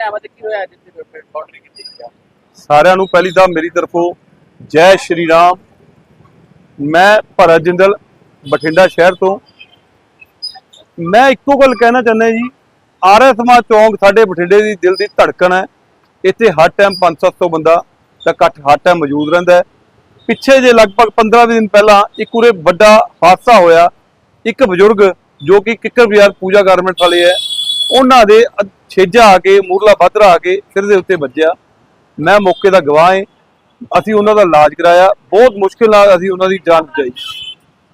ਨਾਮ ਤੇ ਕੀ ਹੋਇਆ ਅੱਜ ਬਾਉਂਡਰੀ ਕੀਤੀ ਗਈ ਸਾਰਿਆਂ ਨੂੰ ਪਹਿਲੀ ਤਾਂ ਮੇਰੀ ਤਰਫੋਂ ਜੈ ਸ਼੍ਰੀ ਰਾਮ। ਮੈਂ ਭਰਤ ਜਿੰਦਲ ਬਠਿੰਡਾ ਸ਼ਹਿਰ ਤੋਂ। ਮੈਂ ਇੱਕੋ ਗੱਲ ਕਹਿਣਾ ਚਾਹੁੰਦਾ ਜੀ ਆਰਐਸ ਸਮਾਜ ਚੌਂਕ ਸਾਡੇ ਬਠਿੰਡੇ ਦੀ ਦਿਲ ਦੀ ਧੜਕਣ ਹੈ। ਇੱਥੇ ਹਰ ਟਾਈਮ 5-700 ਬੰਦਾ ਦਾ ਇਕੱਠ ਹਰ ਟਾਈਮ ਮੌਜੂਦ ਰਹਿੰਦਾ ਹੈ। ਪਿੱਛੇ ਜੇ ਲਗਭਗ 15 ਦਿਨ ਪਹਿਲਾਂ ਇੱਕ ਉਰੇ ਵੱਡਾ ਹਾਦਸਾ ਹੋਇਆ। ਇੱਕ ਬਜ਼ੁਰਗ ਜੋ ਕਿ ਕਿੱਕਰ ਬਾਜ਼ਾਰ ਪੂਜਾ ਗਾਰਮੈਂਟਸ ਵਾਲੇ ਹੈ, ਉਹਨਾਂ ਦੇ ਛੇਜਾ ਆ ਕੇ, ਮੂਰਲਾ ਬੱਧਰਾ ਆ ਕੇ ਸਿਰ ਦੇ ਉੱਤੇ ਵੱਜਿਆ। ਮੈਂ ਮੌਕੇ ਦਾ ਗਵਾਹ ਹਾਂ ਅਸੀਂ ਉਹਨਾਂ ਦਾ ਇਲਾਜ ਕਰਾਇਆ। ਬਹੁਤ ਮੁਸ਼ਕਿਲ ਨਾਲ ਅਸੀਂ ਉਹਨਾਂ ਦੀ ਜਾਨ ਬਚਾਈ।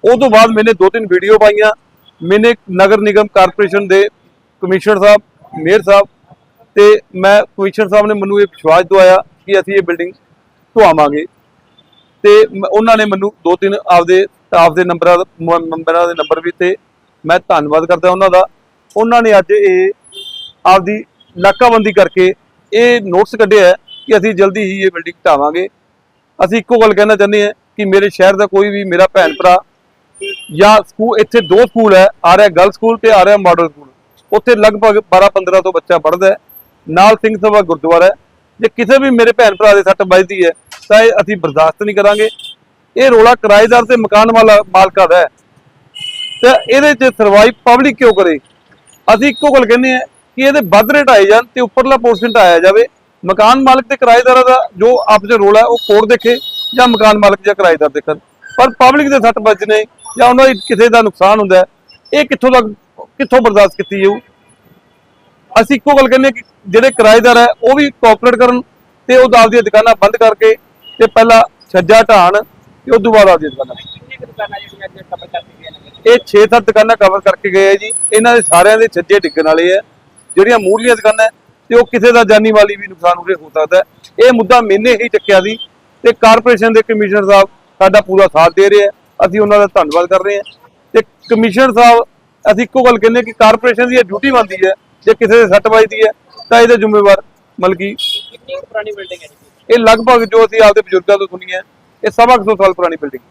ਉਹ ਤੋਂ ਬਾਅਦ ਮੈਨੇ ਦੋ ਤਿੰਨ ਵੀਡੀਓ ਪਾਈਆਂ। ਮੈਨੇ ਨਗਰ ਨਿਗਮ ਕਾਰਪੋਰੇਸ਼ਨ ਦੇ ਕਮਿਸ਼ਨਰ ਸਾਹਿਬ, ਮੇਅਰ ਸਾਹਿਬ ਤੇ ਮੈਂ ਕਮਿਸ਼ਨਰ ਸਾਹਿਬ ਨੇ ਮੈਨੂੰ ਇਹ ਵਿਸ਼ਵਾਸ ਦਵਾਇਆ ਕਿ ਅਸੀਂ ਇਹ ਬਿਲਡਿੰਗ ਧੁਆਵਾਂਗੇ ਤੇ ਮ- ਉਹਨਾਂ ਨੇ ਮੈਨੂੰ ਦੋ ਤਿੰਨ ਆਪਦੇ ਸਟਾਫ ਦੇ ਨੰਬਰਾਂ, ਮ- ਮੈਂਬਰਾਂ ਦੇ ਨੰਬਰ ਵੀ ਤੇ ਮੈਂ ਧੰਨਵਾਦ ਕਰਦਾ ਉਹਨਾਂ ਦਾ। ਉਹਨਾਂ ਨੇ ਅੱਜ ਇਹ ਆਪਦੀ ਨਾਕਾਬੰਦੀ ਕਰਕੇ ਇਹ ਨੋਟਿਸ ਕੱਢਿਆ ਕਿ ਅਸੀਂ ਜਲਦੀ ਹੀ ਇਹ ਬਿਲਡਿੰਗ ਢਾਵਾਂਗੇ ਅਸੀਂ ਇੱਕੋ ਗੱਲ ਕਹਿਣਾ ਚਾਹੁੰਦੇ ਹਾਂ ਕਿ ਮੇਰੇ ਸ਼ਹਿਰ ਦਾ ਕੋਈ ਵੀ ਮੇਰਾ ਭੈਣ ਭਰਾ ਜਾਂ ਸਕੂਲ ਇੱਥੇ ਦੋ ਸਕੂਲ ਹੈ, ਆ ਰਿਹਾ ਗਰਲ ਸਕੂਲ ਤੇ ਆ ਰਿਹਾ ਮਾਡਲ ਸਕੂਲ ਉੱਥੇ ਲਗਭਗ 12 15 ਤੋਂ ਬੱਚਾ ਪੜ੍ਹਦਾ ਹੈ। ਨਾਲ ਸਿੰਘ ਸਭਾ ਗੁਰਦੁਆਰਾ ਹੈ। ਜੇ ਕਿਸੇ ਵੀ ਮੇਰੇ ਭੈਣ ਭਰਾ ਦੇ ਸੱਟ ਵੱਜਦੀ ਹੈ, ਤਾਂ ਇਹ ਅਸੀਂ ਬਰਦਾਸ਼ਤ ਨਹੀਂ ਕਰਾਂਗੇ। ਇਹ ਰੋਲਾ ਕਿਰਾਏਦਾਰ ਤੇ ਮਕਾਨ ਵਾਲਾ ਮਾਲਕਾਂ ਦਾ ਹੈ। ਤੇ ਇਹਦੇ 'ਚ ਸਰਵਾਈਵ ਪਬਲਿਕ ਕਿਉਂ ਕਰੇ? ਅਸੀਂ ਇੱਕੋ ਗੱਲ ਕਹਿੰਦੇ ਆ ਕਿ ਇਹਦੇ ਵੱਧ ਰੇਟ ਆਏ ਜਾਣ ਤੇ ਉੱਪਰਲਾ ਪੋਰਸ਼ਨ ਆਇਆ ਜਾਵੇ। ਮਕਾਨ ਮਾਲਕ ਤੇ ਕਿਰਾਏਦਾਰਾਂ ਦਾ ਜੋ ਆਪਸ ਵਿੱਚ ਰੋਲਾ ਹੈ ਉਹ ਕੋਰਟ ਦੇਖੇ ਜਾਂ ਮਕਾਨ ਮਾਲਕ ਜਾਂ ਕਿਰਾਏਦਾਰ ਦੇਖਣ। ਪਰ ਪਬਲਿਕ ਦੇ ਸੱਟ ਵੱਜਣੇ ਜਾਂ ਉਹਨਾਂ ਦੀ ਕਿਸੇ ਦਾ ਨੁਕਸਾਨ ਹੁੰਦਾ ਇਹ ਕਿੱਥੋਂ ਤੱਕ ਕਿੱਥੋਂ ਬਰਦਾਸ਼ਤ ਕੀਤੀ ਜਾਊ? ਅਸੀਂ ਇੱਕੋ ਗੱਲ ਕਹਿੰਦੇ ਕਿ ਜਿਹੜੇ ਕਿਰਾਏਦਾਰ ਹੈ ਉਹ ਵੀ ਕੋਆਪਰੇਟ ਕਰਨ ਤੇ ਉਹ ਆਪਦੀਆਂ ਦੁਕਾਨਾਂ ਬੰਦ ਕਰਕੇ ਤੇ ਪਹਿਲਾਂ ਛੱਜਾ ਢਾਣ ਤੇ ਉਸ ਤੋਂ ਬਾਅਦ ਆਪਦੀਆਂ ਦੁਕਾਨਾਂ ਕਰ ਇਹ 6-7 ਦੁਕਾਨਾਂ ਕਵਰ ਕਰਕੇ ਗਏ ਆ ਜੀ। ਇਹਨਾਂ ਦੇ ਸਾਰਿਆਂ ਦੇ ਛੱਜੇ ਡਿੱਗਣ ਵਾਲੇ ਆ। ਜਿਹੜੀਆਂ ਮੂਹਰਲੀਆਂ ਦੁਕਾਨਾਂ ਹੈ, ਤੇ ਉਹ ਕਿਸੇ ਦਾ ਜਾਨੀ ਮਾਲੀ ਵੀ ਨੁਕਸਾਨ ਉਰੇ ਹੋ ਸਕਦਾ ਹੈ। ਇਹ ਮੁੱਦਾ ਮੈਨੇ ਹੀ ਚੱਕਿਆ ਸੀ ਤੇ ਕਾਰਪੋਰੇਸ਼ਨ ਦੇ ਕਮਿਸ਼ਨਰ ਸਾਹਿਬ ਸਾਡਾ ਪੂਰਾ ਸਾਥ ਦੇ ਰਹੇ ਆ ਅਸੀਂ ਉਹਨਾਂ ਦਾ ਧੰਨਵਾਦ ਕਰ ਰਹੇ ਹਾਂ। ਤੇ ਕਮਿਸ਼ਨਰ ਸਾਹਿਬ ਅਸੀਂ ਇੱਕੋ ਗੱਲ ਕਹਿੰਦੇ ਹਾਂ ਕਿ ਕਾਰਪੋਰੇਸ਼ਨ ਦੀ ਇਹ ਡਿਊਟੀ ਬਣਦੀ ਹੈ ਜੇ ਕਿਸੇ ਦੇ ਸੱਟ ਵੱਜਦੀ ਹੈ ਤਾਂ ਇਹਦੇ ਜ਼ਿੰਮੇਵਾਰ ਮਤਲਬ ਕਿ ਕਿੰਨੀ ਪੁਰਾਣੀ ਬਿਲਡਿੰਗ ਹੈ ਇਹ ਲਗਭਗ ਜੋ ਅਸੀਂ ਆਪਦੇ ਬਜ਼ੁਰਗਾਂ ਤੋਂ ਸੁਣੀ ਹੈ ਇਹ ਸਵਾ ਕੁ ਸੌ ਸਾਲ ਪੁਰਾਣੀ ਬਿਲਡਿੰਗ